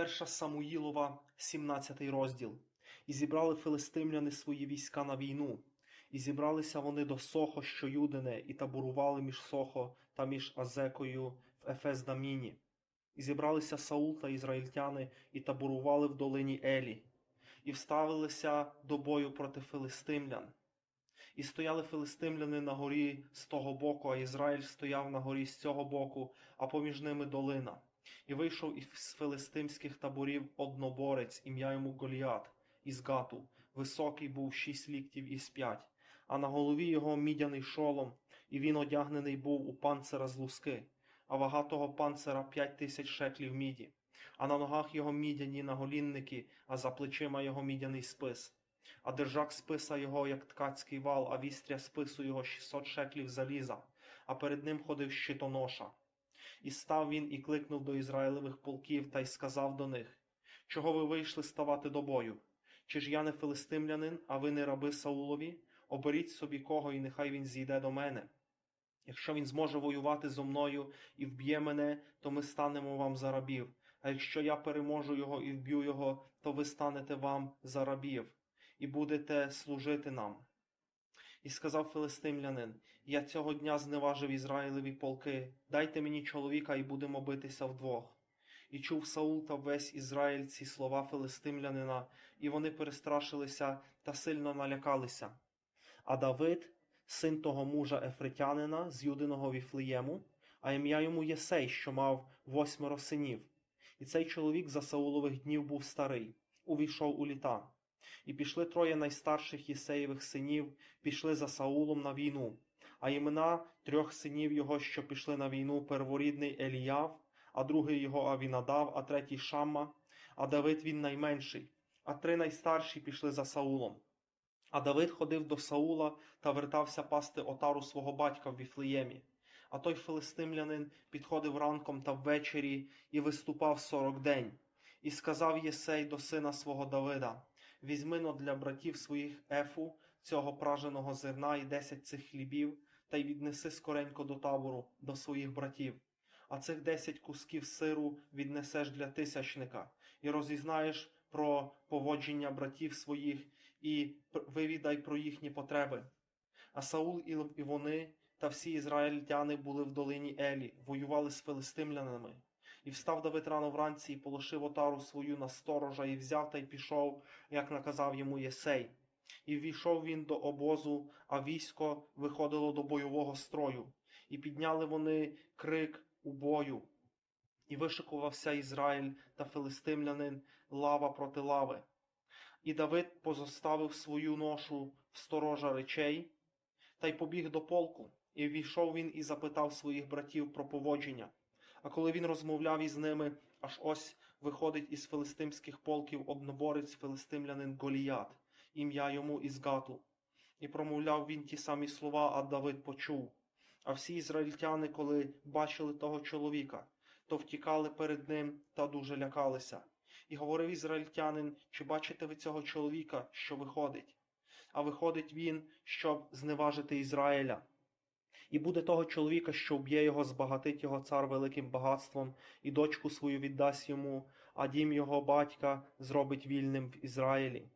Перша Самуїлова, 17 розділ. І зібрали филистимляни свої війська на війну. І зібралися вони до Сохо, що Юдине, і таборували між Сохо та між Азекою в Ефес-Даміні. І зібралися Саул та ізраїльтяни і таборували в долині Елі, і вставилися до бою проти филистимлян. І стояли филистимляни на горі з того боку, а Ізраїль стояв на горі з цього боку, а поміж ними долина. І вийшов із филистимських таборів одноборець, ім'я йому Голіат, із Гату, високий був шість ліктів із п'ять, а на голові його мідяний шолом, і він одягнений був у панцира з луски, а вага того панцира п'ять тисяч шеклів міді, а на ногах його мідяні наголінники, а за плечима його мідяний спис. А держак списа його, як ткацький вал, а вістря спису його шістсот шеклів заліза, а перед ним ходив щитоноша. І став він і кликнув до Ізраїлевих полків та й сказав до них: Чого ви вийшли ставати до бою? Чи ж я не филистимлянин, а ви не раби Саулові? Оберіть собі кого, і нехай він зійде до мене. Якщо він зможе воювати зо мною і вб'є мене, то ми станемо вам за рабів. А якщо я переможу його і вб'ю його, то ви станете вам за рабів, і будете служити нам. І сказав филистимлянин: Я цього дня зневажив Ізраїлеві полки, дайте мені чоловіка, і будемо битися вдвох. І чув Саул та весь Ізраїль ці слова филистимлянина, і вони перестрашилися та сильно налякалися. А Давид, син того мужа Ефритянина з Юдиного Віфлеєму, а ім'я йому Єсей, що мав восьмеро синів. І цей чоловік за Саулових днів був старий, увійшов у літа. І пішли троє найстарших Єсеєвих синів, пішли за Саулом на війну. А імена трьох синів його, що пішли на війну, перворідний Еліяв, а другий його Авінадав, а третій Шамма, а Давид він найменший, а три найстарші пішли за Саулом. А Давид ходив до Саула та вертався пасти отару свого батька в Віфлеємі. А той филистимлянин підходив ранком та ввечері і виступав сорок день. І сказав Єсей до сина свого Давида: Візьми но для братів своїх ефу, цього праженого зерна і десять цих хлібів, та й віднеси скоренько до табору, до своїх братів. А цих десять кусків сиру віднесеш для тисячника, і розізнаєш про поводження братів своїх, і вивідай про їхні потреби. А Саул і вони та всі ізраїльтяни були в долині Елі, воювали з филистимлянами. І встав Давид рано вранці, і полишив отару свою на сторожа, і взяв та й пішов, як наказав йому Єсей. І ввійшов він до обозу, а військо виходило до бойового строю, і підняли вони крик у бою. І вишикувався Ізраїль та филистимлянин лава проти лави. І Давид позоставив свою ношу в сторожа речей, та й побіг до полку, і ввійшов він і запитав своїх братів про поводження. А коли він розмовляв із ними, аж ось виходить із филистимських полків одноборець филистимлянин Голіят, ім'я йому Ізгату. І промовляв він ті самі слова, а Давид почув. А всі ізраїльтяни, коли бачили того чоловіка, то втікали перед ним та дуже лякалися. І говорив ізраїльтянин, чи бачите ви цього чоловіка, що виходить? А виходить він, щоб зневажити Ізраїля. І буде того чоловіка, що вб'є його, збагатить його цар великим багатством, і дочку свою віддасть йому, а дім його батька зробить вільним в Ізраїлі.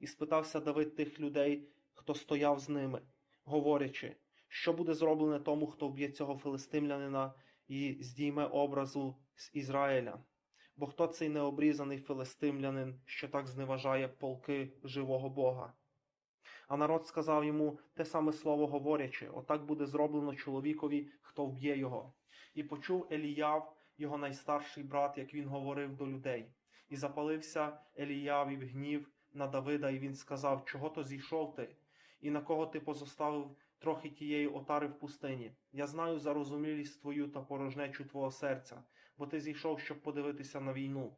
І спитався Давид тих людей, хто стояв з ними, говорячи, що буде зроблене тому, хто вб'є цього филистимлянина і здійме образу з Ізраїля. Бо хто цей необрізаний филистимлянин, що так зневажає полки живого Бога? А народ сказав йому те саме слово говорячи, отак буде зроблено чоловікові, хто вб'є його. І почув Еліяв, його найстарший брат, як він говорив до людей. І запалився Еліявів гнів на Давида, і він сказав, чого то зійшов ти, і на кого ти позоставив трохи тієї отари в пустині. Я знаю зарозумілість твою та порожнечу твого серця, бо ти зійшов, щоб подивитися на війну.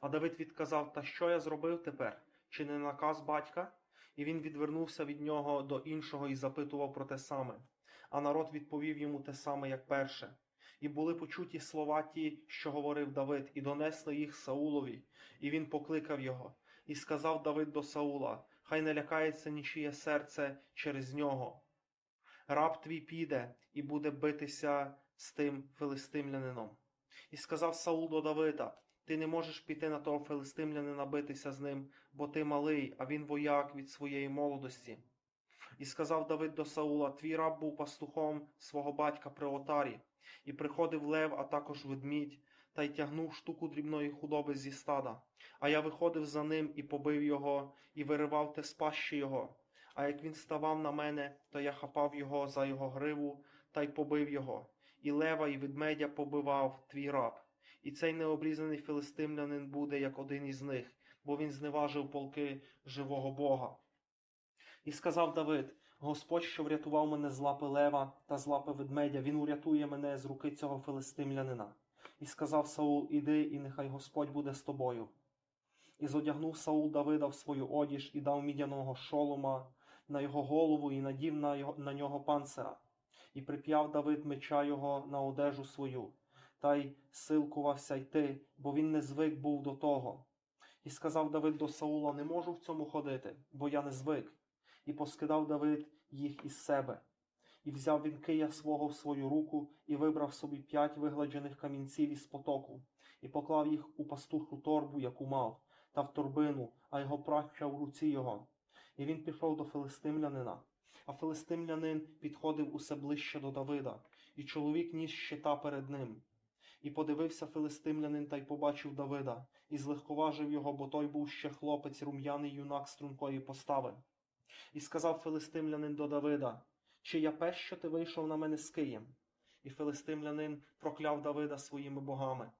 А Давид відказав: Та що я зробив тепер? Чи не наказ батька? І він відвернувся від нього до іншого і запитував про те саме. А народ відповів йому те саме, як перше. І були почуті слова ті, що говорив Давид, і донесли їх Саулові, і він покликав його. І сказав Давид до Саула: Хай не лякається нічиє серце через нього. Раб твій піде і буде битися з тим филистимлянином. І сказав Саул до Давида: Ти не можеш піти на того филистимлянина битися з ним, бо ти малий, а він вояк від своєї молодості. І сказав Давид до Саула: Твій раб був пастухом свого батька при отарі, і приходив лев, а також ведмідь, та й тягнув штуку дрібної худоби зі стада. А я виходив за ним і побив його, і виривав те з пащі його. А як він ставав на мене, то я хапав його за його гриву та й побив його. І лева, і ведмедя побивав твій раб. І цей необрізаний филистимлянин буде як один із них, бо він зневажив полки живого Бога. І сказав Давид: Господь, що врятував мене з лапи лева та з лапи ведмедя, він урятує мене з руки цього филистимлянина. І сказав Саул: Іди, і нехай Господь буде з тобою. І зодягнув Саул Давида в свою одіж і дав мідяного шолома на його голову і надів на, його, на нього панцира. І прип'яв Давид меча його на одежу свою, та й силкувався йти, бо він не звик був до того. І сказав Давид до Саула: Не можу в цьому ходити, бо я не звик. І поскидав Давид їх із себе. І взяв він кия свого в свою руку, і вибрав собі п'ять вигладжених камінців із потоку, і поклав їх у пастуху торбу, яку мав, та в торбину, а його праща в руці його. І він пішов до филистимлянина. А филистимлянин підходив усе ближче до Давида, і чоловік ніс щита перед ним. І подивився филистимлянин та й побачив Давида, і злегковажив його, бо той був ще хлопець, рум'яний юнак стрункої постави. І сказав филистимлянин до Давида: Чи я пес, що ти вийшов на мене з києм? І филистимлянин прокляв Давида своїми богами.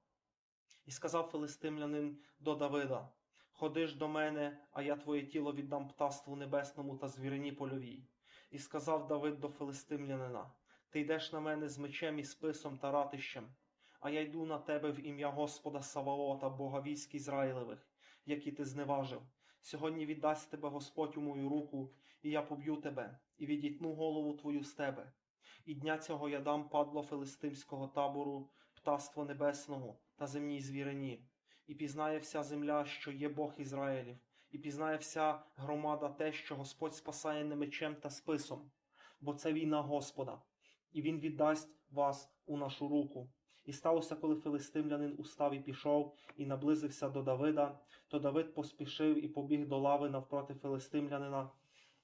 І сказав филистимлянин до Давида: Ходи ж до мене, а я твоє тіло віддам птаству небесному та звірині польовій. І сказав Давид до филистимлянина: Ти йдеш на мене з мечем і списом та ратищем, а я йду на тебе в ім'я Господа Саваота, Бога військ Ізраїлевих, які ти зневажив. Сьогодні віддасть тебе Господь у мою руку, і я поб'ю тебе, і відітну голову твою з тебе. І дня цього я дам падло филистимського табору, птаство небесного та земній звірині. І пізнає вся земля, що є Бог Ізраїлів, і пізнає вся громада те, що Господь спасає не мечем та списом, бо це війна Господа, і Він віддасть вас у нашу руку. І сталося, коли филистимлянин устав і пішов, і наблизився до Давида, то Давид поспішив і побіг до лави навпроти филистимлянина.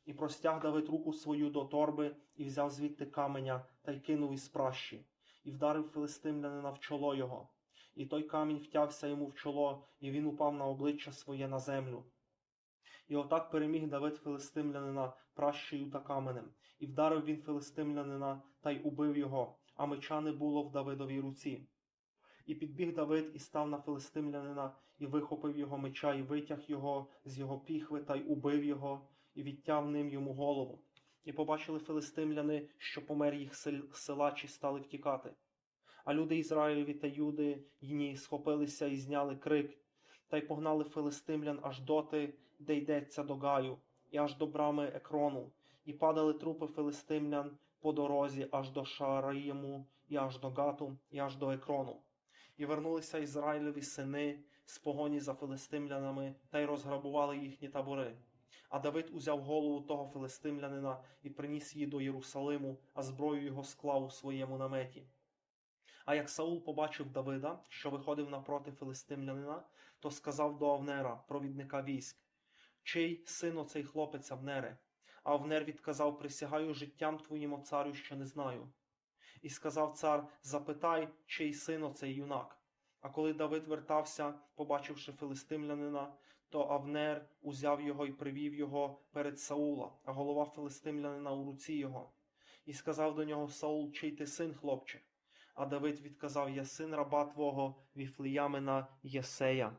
І простяг Давид руку свою до торби, і взяв звідти каменя та й кинув із пращі, і вдарив филистимлянина в чоло його. І той камінь втявся йому в чоло, і він упав на обличчя своє на землю. І отак переміг Давид филистимлянина пращею та каменем, і вдарив він филистимлянина та й убив його, а меча не було в Давидовій руці. І підбіг Давид і став на филистимлянина, і вихопив його меча, і витяг його з його піхви, та й убив його, і відтяв ним йому голову. І побачили филистимляни, що помер їх силачі стали втікати. А люди Ізраїлеві та юди їні схопилися і зняли крик, та й погнали филистимлян аж доти, де йдеться до Гаю, і аж до брами Екрону, і падали трупи филистимлян по дорозі аж до Шараїму, і аж до Гату, і аж до Екрону. І вернулися Ізраїлеві сини з погоні за филистимлянами та й розграбували їхні табори. А Давид узяв голову того филистимлянина і приніс її до Єрусалиму, а зброю його склав у своєму наметі. А як Саул побачив Давида, що виходив напроти филистимлянина, то сказав до Авнера, провідника військ: Чий син оцей хлопець Авнере? Авнер відказав: Присягаю життям твоїм, о царю, що не знаю. І сказав цар: Запитай, чий син оцей юнак. А коли Давид вертався, побачивши филистимлянина, то Авнер узяв його і привів його перед Саула, а голова филистимлянина у руці його. І сказав до нього Саул, чий ти син, хлопче? А Давид відказав: Я син раба твого Віфлеямина Єсея.